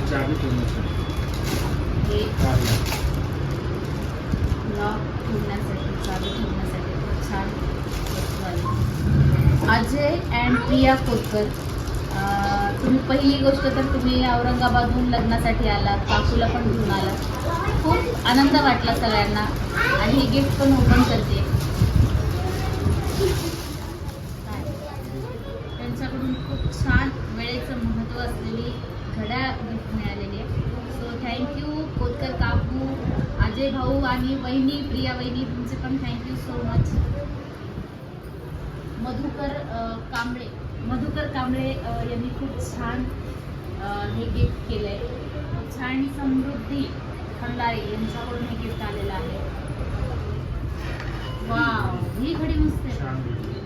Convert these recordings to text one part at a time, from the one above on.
चाबी ठेवण्यासाठी हे कारला. लॉक ठेवण्यासाठी चालू ठेवण्यासाठी खूप छान वस्तू आली अजय अँड प्रिया कोतकर तुम्ही पहिली गोष्ट तर तुम्ही औरंगाबादहून लग्नासाठी आलात काकूला पण घेऊन आलात. खूप आनंद वाटला सगळ्यांना आणि हे गिफ्ट पण ओपन करते. त्यांच्याकडून खूप छान वेळेचं महत्त्व असलेली घड्याळ गिफ्ट मिळालेली आहे सो थँक्यू कोतकर काकू अजय भाऊ आणि वहिनी प्रिया वहिनी तुमचे पण thank you so much Madhukar Kamble. Madhukar Kamble यांनी खूप छान हे गिफ्ट केलं आहे छान आणि समृद्धी खंडारे यांच्याकडून हे गिफ्ट आलेलं आहे. वा ही घडी मस्त आहे.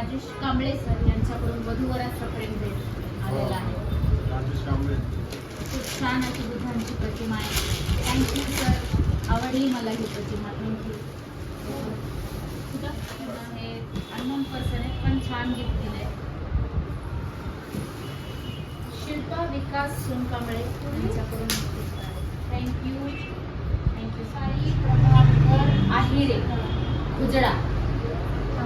राजेश कांबळे सर यांच्याकडून वधूवराचा प्रेम भेट आलेला आहे. राजेश कांबळे. खूप छान अशी बुद्धांची प्रतिमा आहे. थँक्यू सर आवडली मला ही प्रतिमा. थँक्यू हे अननोन पर्सन आहे पण छान गिफ्ट दिलं आहे शिल्पा विकास सोनकांबळे यांच्याकडून thank you thank you Sai. Prabhakar Ahire उजडा